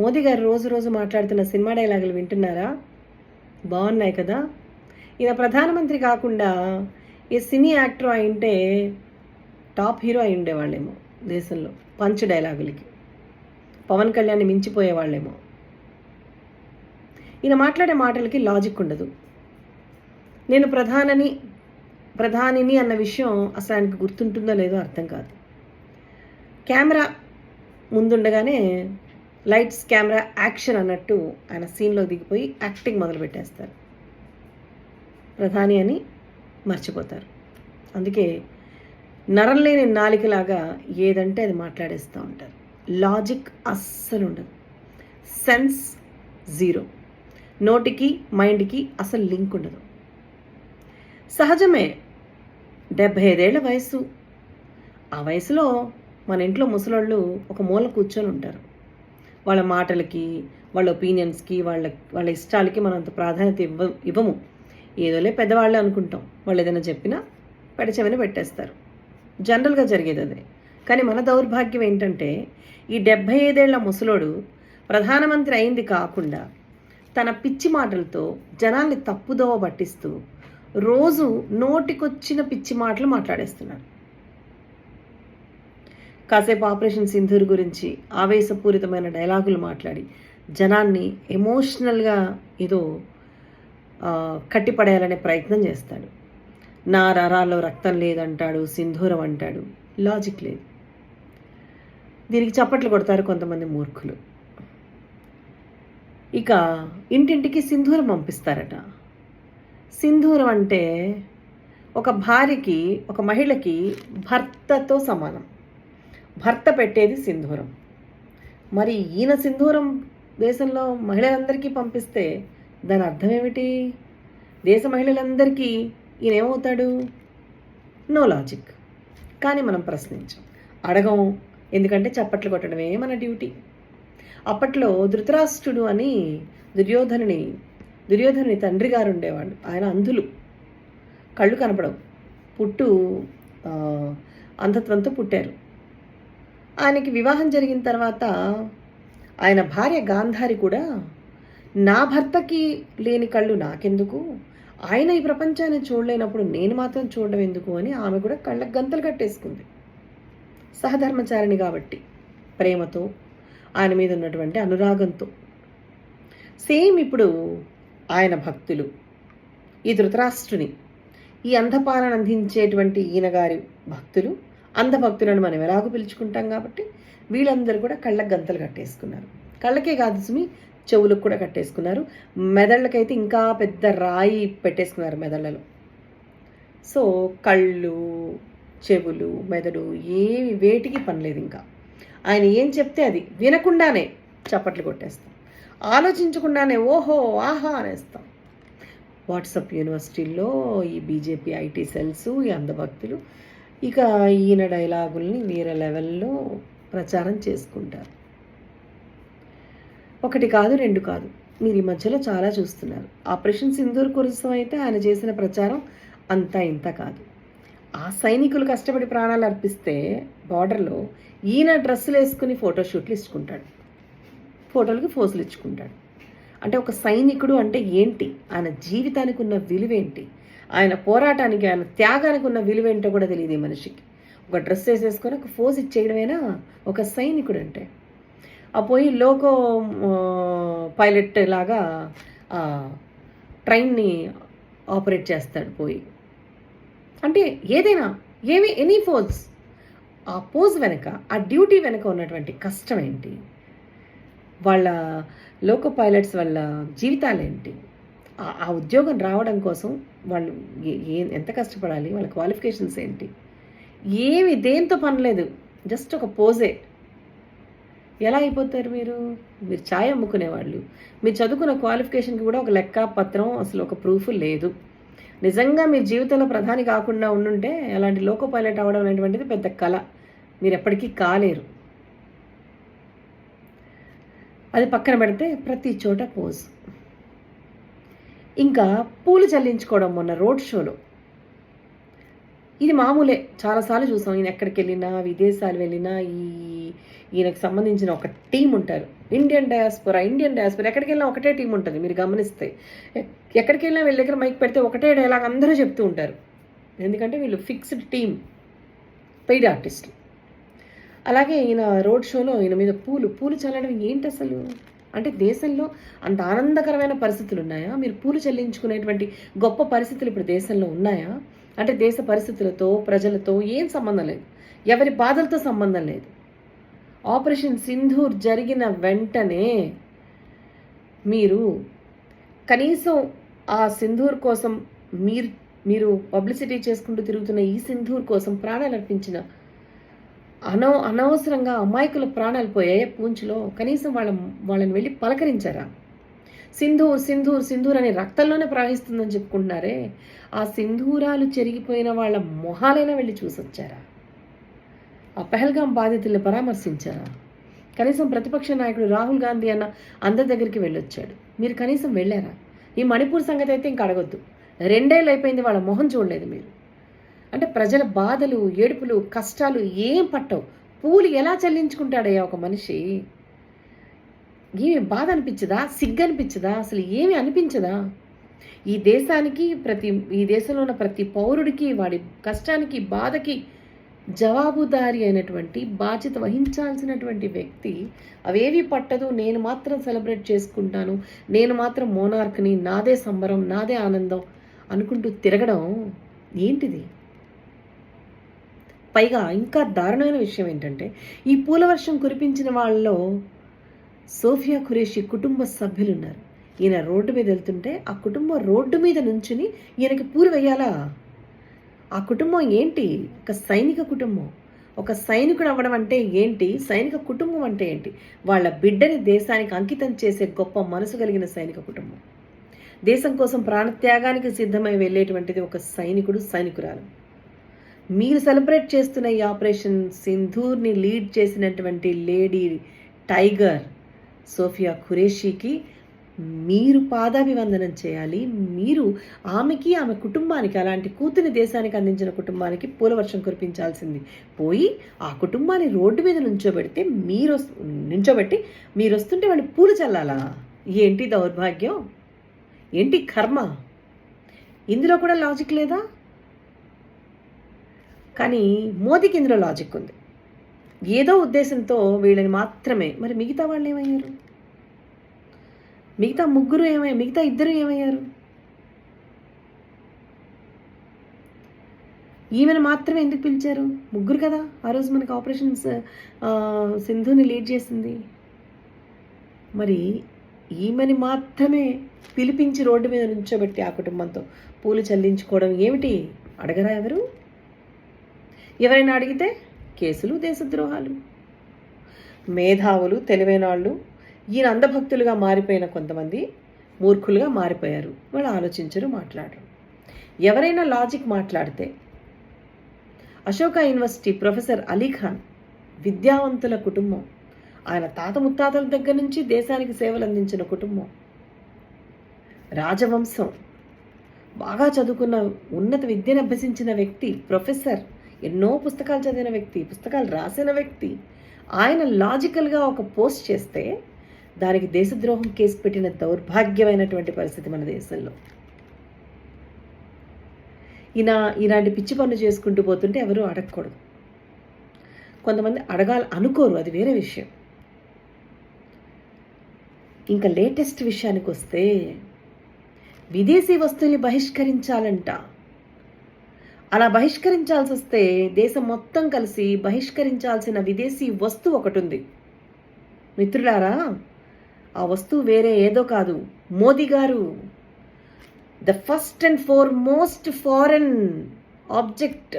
మోదీ గారు రోజు రోజు మాట్లాడుతున్న సినిమా డైలాగులు వింటున్నారా? బాగున్నాయి కదా. ఈయన ప్రధానమంత్రి కాకుండా ఈ సినీ యాక్టర్ అయింటే టాప్ హీరో అయి ఉండేవాళ్ళేమో దేశంలో పంచ్ డైలాగులకి. పవన్ కళ్యాణ్ మించిపోయేవాళ్ళేమో. ఈయన మాట్లాడే మాటలకి లాజిక్ ఉండదు. నేను ప్రధానని ప్రధానిని అన్న విషయం అసలు ఆయనకు గుర్తుంటుందో లేదో అర్థం కాదు. కెమెరా ముందుండగానే లైట్స్ కెమెరా యాక్షన్ అన్నట్టు ఆయన సీన్లో దిగిపోయి యాక్టింగ్ మొదలు పెట్టేస్తారు ప్రధాని అని మర్చిపోతారు. అందుకే నరం లేని నాలికలాగా ఏదంటే అది మాట్లాడేస్తూ ఉంటారు. లాజిక్ అస్సలు ఉండదు. Sense zero. నోటికి మైండ్కి అసలు లింక్ ఉండదు. సహజమే డెబ్భై ఐదేళ్ళ వయసు ఆ వయసులో మన ఇంట్లో ముసలోళ్ళు ఒక మూల కూర్చొని ఉంటారు. వాళ్ళ మాటలకి వాళ్ళ ఒపీనియన్స్కి వాళ్ళ వాళ్ళ ఇష్టాలకి మనం అంత ప్రాధాన్యత ఇవ్వ ఇవ్వము. ఏదోలే పెద్దవాళ్ళే అనుకుంటాం. వాళ్ళు ఏదైనా చెప్పినా పెడచెవిన పెట్టేస్తారు. జనరల్గా జరిగేది అదే. కానీ మన దౌర్భాగ్యం ఏంటంటే ఈ డెబ్భై ఐదేళ్ళ ముసలోడు ప్రధానమంత్రి అయింది కాకుండా తన పిచ్చి మాటలతో జనాల్ని తప్పుదోవ పట్టిస్తూ రోజు నోటికొచ్చిన పిచ్చి మాటలు మాట్లాడేస్తున్నాడు. కాసేపు ఆపరేషన్ సింధూర్ గురించి ఆవేశపూరితమైన డైలాగులు మాట్లాడి జనాన్ని ఎమోషనల్గా ఏదో కట్టిపడేయాలనే ప్రయత్నం చేస్తాడు. నా రరాల్లో రక్తం లేదంటాడు సింధూరం అంటాడు. లాజిక్ లేదు. దీనికి చప్పట్లు కొడతారు కొంతమంది మూర్ఖులు. ఇక ఇంటింటికి సింధూరం పంపిస్తారట. సింధూరం అంటే ఒక భార్యకి ఒక మహిళకి భర్తతో సమానం. భర్త పెట్టేది సింధూరం. మరి ఈయన సింధూరం దేశంలో మహిళలందరికీ పంపిస్తే దాని అర్థం ఏమిటి? దేశ మహిళలందరికీ ఈయన ఏమవుతాడు? No logic. కానీ మనం ప్రశ్నించాం. అడగం ఎందుకంటే చప్పట్లు కొట్టడమే మన డ్యూటీ. అప్పట్లో ధృతరాష్ట్రుడు అని దుర్యోధనుని దుర్యోధనుని తండ్రి గారు ఉండేవాడు ఆయన అంధులు. కళ్ళు కనపడవు. పుట్టు అంధత్వంతో పుట్టారు. ఆయనకి వివాహం జరిగిన తర్వాత ఆయన భార్య గాంధారి కూడా నా భర్తకి లేని కళ్ళు నాకెందుకు? ఆయన ఈ ప్రపంచాన్ని చూడలేనప్పుడు నేను మాత్రం చూడడం ఎందుకు? అని ఆమె కూడా కళ్ళకు గంతలు కట్టేసుకుంది. సహధర్మచారిణి కాబట్టి ప్రేమతో ఆయన మీద ఉన్నటువంటి అనురాగంతో. సేమ్ ఇప్పుడు ఆయన భక్తులు ఈ ధృతరాష్ట్రుని ఈ అంధపాలను అందించేటువంటి ఈయన గారి భక్తులు అంధభక్తులను మనం ఎలాగో పిలుచుకుంటాం కాబట్టి వీళ్ళందరూ కూడా కళ్ళకు గంతలు కట్టేసుకున్నారు. కళ్ళకే కాదు సుమి చెవులకు కూడా కట్టేసుకున్నారు. మెదళ్ళకైతే ఇంకా పెద్ద రాయి పెట్టేసుకున్నారు మెదళ్ళలో. సో కళ్ళు చెవులు మెదడు ఏమి వేటికి పనిలేదు ఇంకా. ఆయన ఏం చెప్తే అది వినకుండానే చప్పట్లు కొట్టేస్తాం. ఆలోచించకుండానే ఓహో ఆహా అనేస్తాం. వాట్సప్ యూనివర్సిటీల్లో ఈ బీజేపీ ఐటీ సెల్స్ ఈ అందభక్తులు ఇక ఈయన డైలాగుల్ని వేరే లెవెల్లో ప్రచారం చేసుకుంటారు. ఒకటి కాదు రెండు కాదు. మీరు ఈ మధ్యలో చాలా చూస్తున్నారు. ఆపరేషన్ సింధూర్ కోసం అయితే ఆయన చేసిన ప్రచారం అంతా ఇంత కాదు. ఆ సైనికులు కష్టపడి ప్రాణాలు అర్పిస్తే బార్డర్లో ఈయన డ్రెస్సులు వేసుకుని ఫోటోషూట్లు ఇచ్చుకుంటాడు. ఫోటోలకి ఫోజులు ఇచ్చుకుంటాడు. అంటే ఒక సైనికుడు అంటే ఏంటి? ఆయన జీవితానికి ఉన్న విలువేంటి? ఆయన పోరాటానికి ఆయన త్యాగానికి ఉన్న విలువేంటో కూడా తెలియదు ఈ మనిషికి. ఒక డ్రెస్ వేసేసుకొని ఒక ఫోజ్ ఇచ్చేయడమేనా? ఒక సైనికుడు అంటే ఆ పోయి లోకో పైలట్ లాగా ఆ, ట్రైన్ని ఆపరేట్ చేస్తాడు పోయి. అంటే ఏదైనా ఏమి ఎనీ ఫోజ్. ఆ పోజ్ వెనక ఆ డ్యూటీ వెనక ఉన్నటువంటి కష్టం ఏంటి? వాళ్ళ లోకో పైలట్స్ వాళ్ళ జీవితాలు ఏంటి ఆ- ఉద్యోగం రావడం కోసం వాళ్ళు ఏ- ఏ ఎంత కష్టపడాలి? వాళ్ళ క్వాలిఫికేషన్స్ ఏంటి? ఏమి దేంతో పనిలేదు. జస్ట్ ఒక పోజే. ఎలా అయిపోతారు మీరు? మీరు ఛాయ్ అమ్ముకునేవాళ్ళు. మీరు చదువుకున్న క్వాలిఫికేషన్కి కూడా ఒక లెక్క పత్రం అసలు ఒక ప్రూఫ్ లేదు. నిజంగా మీ జీవితంలో ప్రధాని కాకుండా ఉండుంటే అలాంటి లోకో పైలట్ అవ్వడం అనేటువంటిది పెద్ద కళ మీరు ఎప్పటికీ కాలేరు. అది పక్కన పెడితే ప్రతి చోట పోజ్. ఇంకా పూలు చల్లించుకోవడం మొన్న రోడ్ షోలో. ఇది మామూలే. చాలాసార్లు చూసాం. ఈయన ఎక్కడికి వెళ్ళినా విదేశాలు వెళ్ళినా ఈ ఈయనకు సంబంధించిన ఒక టీం ఉంటారు. ఇండియన్ డయాస్పోరా ఇండియన్ డయాస్పోరా ఎక్కడికి వెళ్ళినా ఒకటే టీం ఉంటుంది. మీరు గమనిస్తే ఎక్కడికి వెళ్ళినా వీళ్ళ దగ్గర మైక్ పెడితే ఒకటే డైలాగ్ అందరూ చెప్తూ ఉంటారు. ఎందుకంటే వీళ్ళు ఫిక్స్డ్ టీం పెయిడ్ ఆర్టిస్టులు. అలాగే ఈయన రోడ్ షోలో ఈయన మీద పూలు పూలు చల్లడం ఏంటి అసలు? అంటే దేశంలో అంత ఆనందకరమైన పరిస్థితులు ఉన్నాయా? మీరు పూలు చెల్లించుకునేటువంటి గొప్ప పరిస్థితులు ఇప్పుడు దేశంలో ఉన్నాయా? అంటే దేశ పరిస్థితులతో ప్రజలతో ఏం సంబంధం లేదు. ఎవరి బాధలతో సంబంధం లేదు. ఆపరేషన్ సింధూర్ జరిగిన వెంటనే మీరు కనీసం ఆ సింధూర్ కోసం మీరు మీరు పబ్లిసిటీ చేసుకుంటూ తిరుగుతున్న ఈ సింధూర్ కోసం ప్రాణాలు అర్పించిన అనవ అనవసరంగా అమాయకుల ప్రాణాలు పోయాయి. పూంచులో కనీసం వాళ్ళ వాళ్ళని వెళ్ళి పలకరించారా? సింధూర్ సింధూర్ సింధూర్ అనే రక్తంలోనే ప్రవహిస్తుందని చెప్పుకుంటున్నారే. ఆ సింధూరాలు చెరిగిపోయిన వాళ్ళ మొహాలైనా వెళ్ళి చూసొచ్చారా? ఆ పెహల్గాం బాధితుల్ని పరామర్శించారా? కనీసం ప్రతిపక్ష నాయకుడు రాహుల్ గాంధీ అన్న అందరి దగ్గరికి వెళ్ళొచ్చాడు. మీరు కనీసం వెళ్ళారా? ఈ మణిపూర్ సంగతి అయితే ఇంక అడగొద్దు. రెండేళ్ళు అయిపోయింది వాళ్ళ మొహం చూడలేదు మీరు. అంటే ప్రజల బాధలు ఏడుపులు కష్టాలు ఏం పట్టవు. పూలు ఎలా చెల్లించుకుంటాడయ్యా ఒక మనిషి? ఏమి బాధ అనిపించదా? సిగ్గు అనిపించదా? అసలు ఏమి అనిపించదా? ఈ దేశానికి ప్రతి ఈ దేశంలో ఉన్న ప్రతి పౌరుడికి వాడి కష్టానికి బాధకి జవాబుదారి అయినటువంటి బాధ్యత వహించాల్సినటువంటి వ్యక్తి అవేవి పట్టదు. నేను మాత్రం సెలబ్రేట్ చేసుకుంటాను. నేను మాత్రం మోనార్క్ని నాదే సంబరం నాదే ఆనందం అనుకుంటూ తిరగడం ఏంటిది? పైగా ఇంకా దారుణమైన విషయం ఏంటంటే ఈ పూల వర్షం కురిపించిన వాళ్ళలో సోఫియా ఖురేషి కుటుంబ సభ్యులు ఉన్నారు ఈయన రోడ్డు మీద వెళ్తుంటే ఆ కుటుంబం రోడ్డు మీద నుంచుని ఈయనకి పూలు వేయాలా? ఆ కుటుంబం ఏంటి? ఒక సైనిక కుటుంబం. ఒక సైనికుడు అవ్వడం అంటే ఏంటి? సైనిక కుటుంబం అంటే ఏంటి? వాళ్ళ బిడ్డని దేశానికి అంకితం చేసే గొప్ప మనసు కలిగిన సైనిక కుటుంబం. దేశం కోసం ప్రాణత్యాగానికి సిద్ధమై వెళ్ళేటువంటిది ఒక సైనికుడు సైనికురాలు. మీరు సెలబ్రేట్ చేస్తున్న ఈ ఆపరేషన్ సింధూర్ని లీడ్ చేసినటువంటి లేడీ టైగర్ సోఫియా ఖురేషీకి మీరు పాదాభివందనం చేయాలి. మీరు ఆమెకి ఆమె కుటుంబానికి అలాంటి కూతుని దేశానికి అందించిన కుటుంబానికి పూలవర్షం కురిపించాల్సింది. పోయి ఆ కుటుంబాన్ని రోడ్డు మీద నుంచోబెడితే మీరు నుంచోబెట్టి మీరు వస్తుంటే వాళ్ళు పూలు చల్లాలా? ఏంటి దౌర్భాగ్యం? ఏంటి కర్మ? ఇందులో కూడా లాజిక్ లేదా? కానీ మోదీకి ఇందులో లాజిక్ ఉంది. ఏదో ఉద్దేశంతో వీళ్ళని మాత్రమే. మరి మిగతా వాళ్ళు ఏమయ్యారు? మిగతా ముగ్గురు ఏమయ్యారు? మిగతా ఇద్దరు ఏమయ్యారు? ఈమెను మాత్రమే ఎందుకు పిలిచారు? ముగ్గురు కదా? ఆ రోజు మనకు ఆపరేషన్స్ సింధుని లీడ్ చేసింది. మరి ఈమెని మాత్రమే పిలిపించి రోడ్డు మీద నుంచోబెట్టి ఆ కుటుంబంతో పూలు చెల్లించుకోవడం ఏమిటి? అడగరా ఎవరు? ఎవరైనా అడిగితే కేసులు దేశద్రోహాలు. మేధావులు తెలివైన వాళ్ళు ఈయన అందభక్తులుగా మారిపోయిన కొంతమంది మూర్ఖులుగా మారిపోయారు. వాళ్ళు ఆలోచించరు మాట్లాడరు. ఎవరైనా లాజిక్ మాట్లాడితే అశోక యూనివర్సిటీ ప్రొఫెసర్ అలీఖాన్ విద్యావంతుల కుటుంబం ఆయన తాత ముత్తాతల దగ్గర నుంచి దేశానికి సేవలు అందించిన కుటుంబం రాజవంశం బాగా చదువుకున్న ఉన్నత విద్యను అభ్యసించిన వ్యక్తి ప్రొఫెసర్ ఎన్నో పుస్తకాలు చదివిన వ్యక్తి పుస్తకాలు రాసిన వ్యక్తి. ఆయన లాజికల్గా ఒక పోస్ట్ చేస్తే దానికి దేశద్రోహం కేసు పెట్టిన దౌర్భాగ్యమైనటువంటి పరిస్థితి మన దేశంలో. ఈయన ఇలాంటి పిచ్చి పనులు చేసుకుంటూ పోతుంటే ఎవరూ అడగకూడదు. కొంతమంది అడగాలి అనుకోరు అది వేరే విషయం. ఇంకా లేటెస్ట్ విషయానికి వస్తే విదేశీ వస్తువుని బహిష్కరించాలంట. అలా బహిష్కరించాల్సి వస్తే దేశం మొత్తం కలిసి బహిష్కరించాల్సిన విదేశీ వస్తువు ఒకటి ఉంది మిత్రులారా ఆ వస్తువు వేరే ఏదో కాదు. మోదీ గారు the first and foremost foreign object.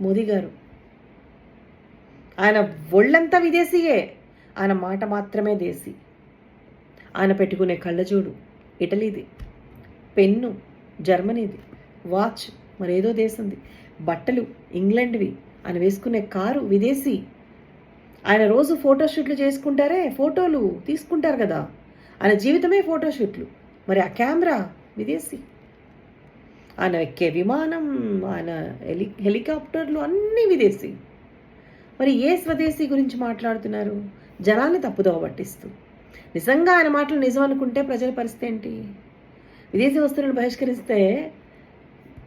Modi గారు ఆయన ఒళ్ళంతా విదేశీయే. ఆయన మాట మాత్రమే దేశీ. ఆయన పెట్టుకునే కళ్ళజోడు ఇటలీది. పెన్ను జర్మనీది. వాచ్ మరేదో దేశంది. బట్టలు ఇంగ్లాండ్వి ఆయన వేసుకునే కారు విదేశీ. ఆయన రోజు ఫోటోషూట్లు చేసుకుంటారే ఫోటోలు తీసుకుంటారు కదా. ఆయన జీవితమే ఫోటోషూట్లు మరి ఆ కెమెరా విదేశీ. ఆయన ఎక్కే విమానం ఆయన హెలి హెలికాప్టర్లు అన్నీ విదేశీ. మరి ఏ స్వదేశీ గురించి మాట్లాడుతున్నారు? జనాన్ని తప్పుదోవ పట్టిస్తూ. నిజంగా ఆయన మాటలు నిజం అనుకుంటే ప్రజల పరిస్థితి ఏంటి? విదేశీ వస్తువులను బహిష్కరిస్తే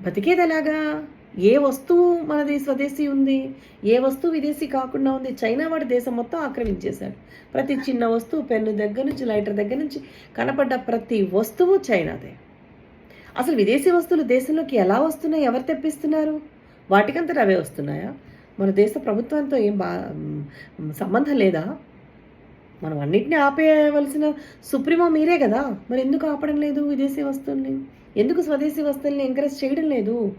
బతికేది ఎలాగా ఏ వస్తువు మనది స్వదేశీ ఉంది? ఏ వస్తువు విదేశీ కాకుండా ఉంది? చైనా వాడి దేశం మొత్తం ఆక్రమించేశాడు. ప్రతి చిన్న వస్తువు పెన్ను దగ్గర నుంచి లైటర్ దగ్గర నుంచి కనపడ్డ ప్రతి వస్తువు చైనాదే. అసలు విదేశీ వస్తువులు దేశంలోకి ఎలా వస్తున్నాయి? ఎవరు తెప్పిస్తున్నారు? వాటికంతట అవే వస్తున్నాయా? మన దేశ ప్రభుత్వంతో ఏం బా సంబంధం లేదా? మనం అన్నిటిని ఆపేయవలసిన సుప్రీమో మీరే కదా. మరి ఎందుకు ఆపడం లేదు విదేశీ వస్తువుల్ని? ఎందుకు స్వదేశీ వస్తువుల్ని ఎంకరేజ్ చేయడం లేదు?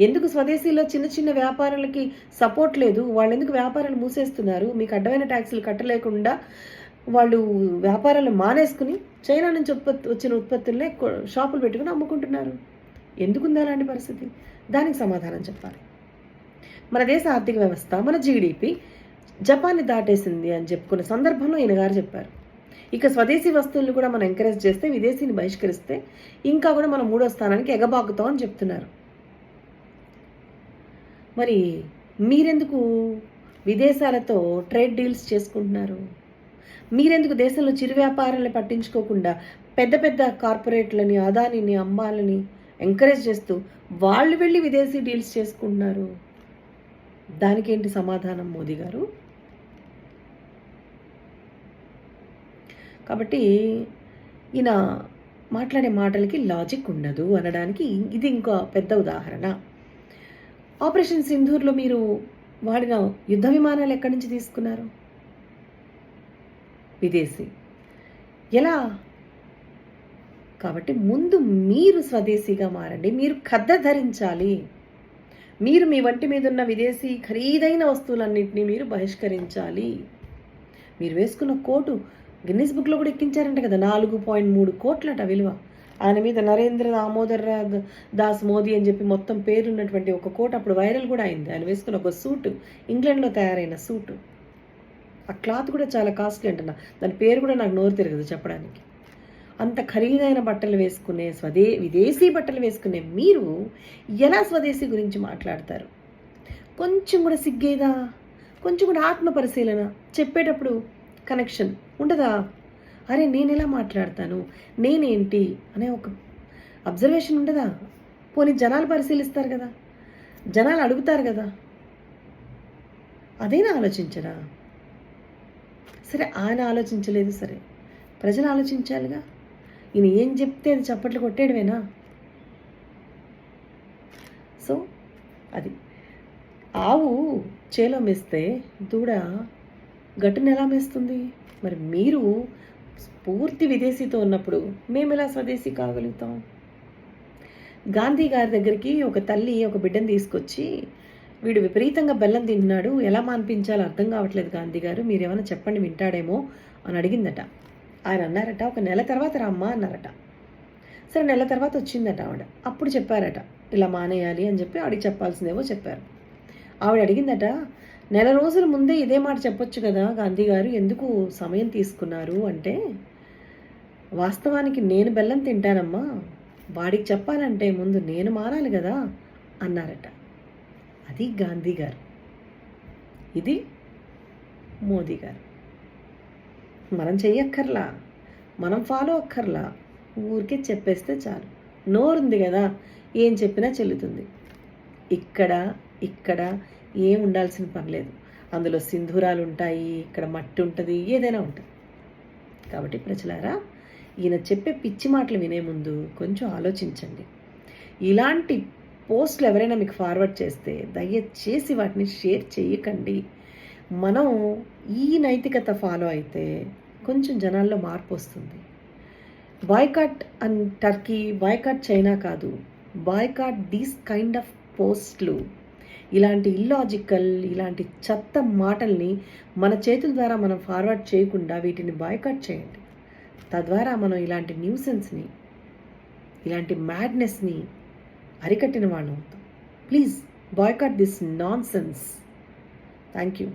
ఎందుకు స్వదేశీలో చిన్న చిన్న వ్యాపారాలకి సపోర్ట్ లేదు? వాళ్ళు ఎందుకు వ్యాపారాలు మూసేస్తున్నారు? మీకు అడ్డమైన ట్యాక్సులు కట్టలేకుండా వాళ్ళు వ్యాపారాలు మానేసుకుని చైనా నుంచి ఉత్పత్తి వచ్చిన ఉత్పత్తులనే షాపులు పెట్టుకుని అమ్ముకుంటున్నారు. ఎందుకుంది అలాంటి పరిస్థితి? దానికి సమాధానం చెప్పాలి. మన దేశ ఆర్థిక వ్యవస్థ మన జీడిపి జపాన్ని దాటేసింది అని చెప్పుకున్న సందర్భంలో ఈయన గారు చెప్పారు. ఇక స్వదేశీ వస్తువులను కూడా మనం ఎంకరేజ్ చేస్తే విదేశీని బహిష్కరిస్తే ఇంకా కూడా మనం మూడో స్థానానికి ఎగబాకుతాం అని చెప్తున్నారు. మరి మీరెందుకు విదేశాలతో ట్రేడ్ డీల్స్ చేసుకుంటున్నారు? మీరెందుకు దేశంలో చిరు వ్యాపారాలను పట్టించుకోకుండా పెద్ద పెద్ద కార్పొరేట్లని అదానిని అమ్మాలని ఎంకరేజ్ చేస్తూ వాళ్ళు వెళ్ళి విదేశీ డీల్స్ చేసుకుంటున్నారు? దానికేంటి సమాధానం మోదీ గారు? కాబట్టి ఈయన మాట్లాడే మాటలకి లాజిక్ ఉండదు అనడానికి ఇది ఇంకో పెద్ద ఉదాహరణ. ఆపరేషన్ సింధూర్లో మీరు వాడిన యుద్ధ విమానాలు ఎక్కడి నుంచి తీసుకున్నారు? విదేశీ. ఎలా? కాబట్టి ముందు మీరు స్వదేశీగా మారండి. మీరు కద్ద ధరించాలి. మీరు మీ వంటి మీద ఉన్న విదేశీ ఖరీదైన వస్తువులన్నింటినీ మీరు బహిష్కరించాలి. మీరు వేసుకున్న కోటు గిన్నీస్ బుక్లో కూడా ఎక్కించారంట కదా నాలుగు పాయింట్ మూడు కోట్లట విలువ. ఆయన మీద నరేంద్ర దామోదర్ దాస్ మోదీ అని చెప్పి మొత్తం పేరున్నటువంటి ఒక కోట్ అప్పుడు వైరల్ కూడా అయింది. ఆయన వేసుకున్న ఒక సూటు ఇంగ్లాండ్లో తయారైన సూటు. ఆ క్లాత్ కూడా చాలా కాస్ట్లీ అంటున్నా. దాని పేరు కూడా నాకు నోరు తిరగదు చెప్పడానికి. అంత ఖరీదైన బట్టలు వేసుకునే స్వదే విదేశీ బట్టలు వేసుకునే మీరు ఎలా స్వదేశీ గురించి మాట్లాడతారు? కొంచెం కూడా సిగ్గేదా? కొంచెం కూడా ఆత్మ పరిశీలన చెప్పేటప్పుడు కనెక్షన్ ఉండదా? అరే నేను ఎలా మాట్లాడతాను? నేనేంటి? అనే ఒక అబ్జర్వేషన్ ఉండదా? పోనీ జనాలు పరిశీలిస్తారు కదా? జనాలు అడుగుతారు కదా? అదేనా ఆలోచించరా? సరే ఆయన ఆలోచించలేదు సరే. ప్రజలు ఆలోచించాలిగా? ఈయన ఏం చెప్తే అది చప్పట్లు కొట్టేయడమేనా? సో అది ఆవు చేలో మేస్తే దూడ గట్టును ఎలా మేస్తుంది? మరి మీరు పూర్తి విదేశీతో ఉన్నప్పుడు మేము ఎలా స్వదేశీ కాగలుగుతాం? గాంధీ గారి దగ్గరికి ఒక తల్లి ఒక బిడ్డను తీసుకొచ్చి వీడు విపరీతంగా బెల్లం తింటున్నాడు ఎలా మాన్పించాలో అర్థం కావట్లేదు గాంధీ గారు మీరు ఏమైనా చెప్పండి వింటాడేమో అని అడిగిందట. ఆయన అన్నారట ఒక నెల తర్వాత రమ్మ అన్నారట. సరే నెల తర్వాత వచ్చిందట ఆవిడ. అప్పుడు చెప్పారట ఇలా మానేయాలి అని చెప్పి ఆవిడకి చెప్పాల్సిందేమో చెప్పారు. ఆవిడ అడిగిందట నెల రోజుల ముందే ఇదే మాట చెప్పొచ్చు కదా గాంధీ గారు. ఎందుకు సమయం తీసుకున్నారు అంటే వాస్తవానికి నేను బెల్లం తింటానమ్మా. వాడికి చెప్పాలంటే ముందు నేను మారాలి కదా అన్నారట. అది గాంధీ గారు. ఇది మోదీ గారు. మనం చెయ్యక్కర్లా. మనం ఫాలో అక్కర్లా. ఊరికే చెప్పేస్తే చాలు. నోరుంది కదా. ఏం చెప్పినా చెల్లుతుంది. ఇక్కడ ఇక్కడ ఏం ఉండాల్సిన పర్లేదు అందులో సింధూరాలు ఉంటాయి ఇక్కడ మట్టి ఉంటుంది ఏదైనా ఉంటుంది. కాబట్టి ప్రజలారా ఈయన చెప్పే పిచ్చి మాటలు వినే ముందు కొంచెం ఆలోచించండి. ఇలాంటి పోస్టులు ఎవరైనా మీకు ఫార్వర్డ్ చేస్తే దయచేసి వాటిని షేర్ చేయకండి. మనం ఈ నైతికత ఫాలో అయితే కొంచెం జనాల్లో మార్పు వస్తుంది. Boycott and Turkey boycott China కాదు బాయ్కాట్ దీస్ కైండ్ ఆఫ్ పోస్ట్లు ఇలాంటి ఇల్లాజికల్ ఇలాంటి చెత్త మాటల్ని మన చేతుల ద్వారా మనం ఫార్వర్డ్ చేయకుండా వీటిని బాయ్కాట్ చేయండి. తద్వారా మనం ఇలాంటి న్యూసెన్స్ని ఇలాంటి మ్యాడ్నెస్ని అరికట్టిన వాళ్ళం అవుతాం. Please boycott this nonsense thank you